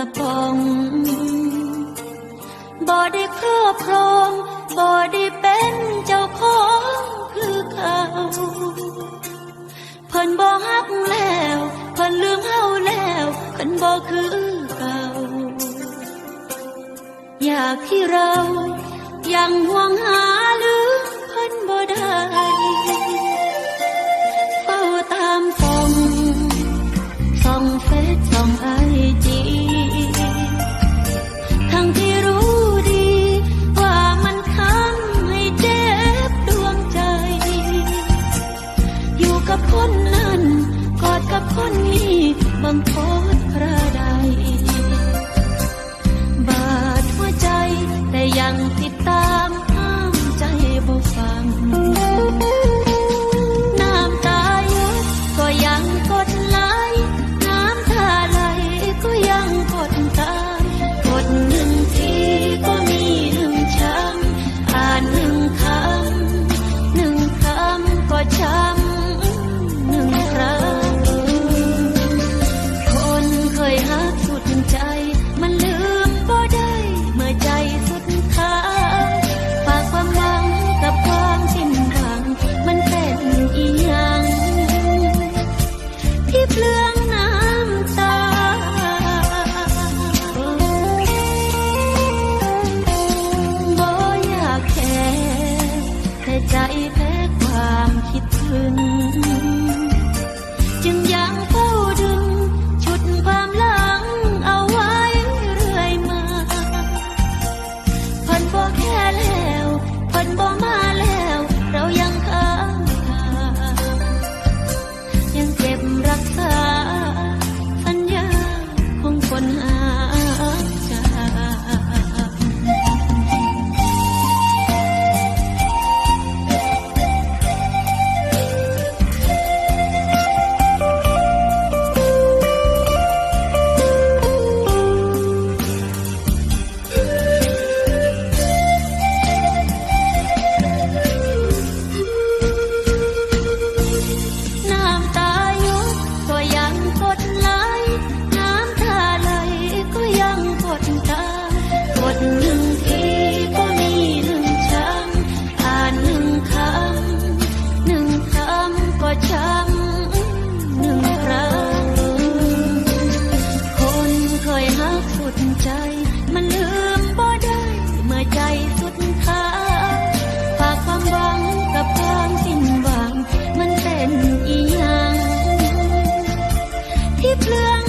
ระปองบ่ได้ครอบครองบ่ได้เป็นเจ้าของคือเขาเพิ่นบ่ฮักแล้วเพิ่นลืมเฮาแล้วเพิ่นบ่คือเก่าอยากที่เรายังห่วงหาลืมเพิ่นบ่ได้ บังคบใครใดบาดหัวใจแต่ยังติดตา ที่เปลือ